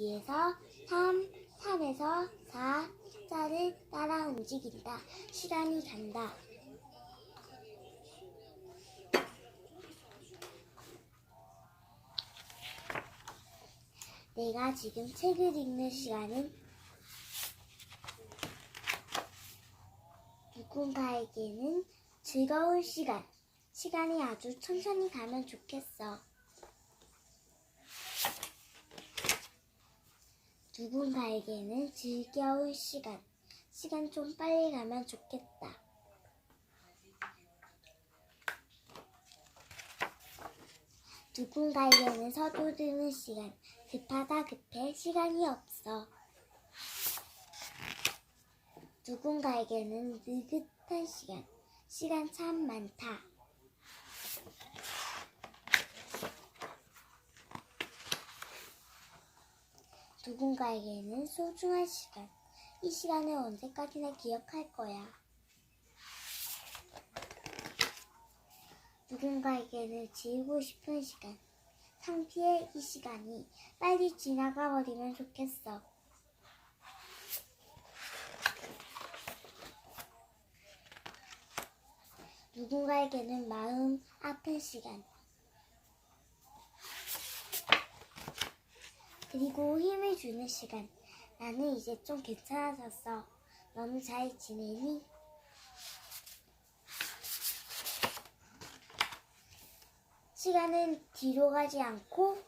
2에서 3, 3에서 4, 숫자를 따라 움직인다. 시간이 간다. 내가 지금 책을 읽는 시간은 누군가에게는 즐거운 시간. 시간이 아주 천천히 가면 좋겠어. 누군가에게는 즐거운 시간. 시간 좀 빨리 가면 좋겠다. 누군가에게는 서두르는 시간. 급하다 급해 시간이 없어. 누군가에게는 느긋한 시간. 시간 참 많다. 누군가에게는 소중한 시간. 이 시간을 언제까지나 기억할 거야. 누군가에게는 지우고 싶은 시간. 상피의 이 시간이 빨리 지나가 버리면 좋겠어. 누군가에게는 마음 아픈 시간. 그리고 힘을 주는 시간. 나는 이제 좀 괜찮아졌어. 너는 잘 지내니? 시간은 뒤로 가지 않고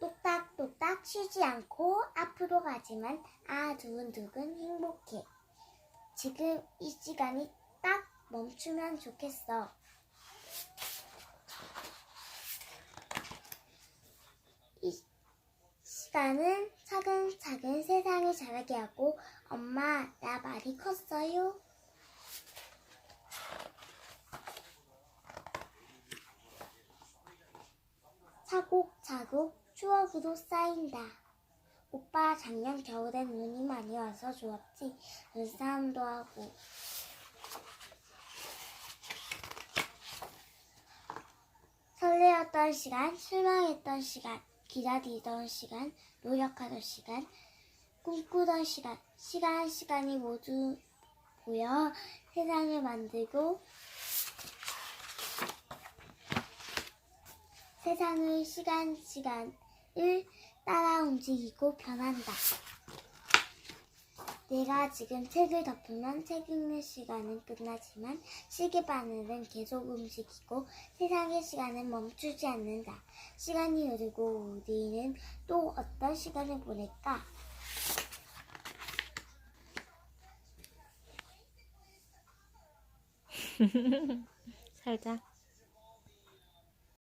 똑딱똑딱 쉬지 않고 앞으로 가지만 아 두근두근 행복해. 지금 이 시간이 딱 멈추면 좋겠어. 이 시간은 차근차근 세상을 자라게 하고 엄마 나 많이 컸어요. 차곡차곡 추억으로 쌓인다. 오빠 작년 겨울엔 눈이 많이 와서 좋았지. 눈싸움도 하고. 설레었던 시간, 실망했던 시간, 기다리던 시간, 노력하던 시간, 꿈꾸던 시간, 시간, 시간이 모두 모여 세상을 만들고 세상을 시간, 시간을 따라 움직이고 변한다. 내가 지금 책을 덮으면 책 읽는 시간은 끝나지만 시계바늘은 계속 움직이고 세상의 시간은 멈추지 않는다. 시간이 흐르고 우리는 또 어떤 시간을 보낼까? 살자.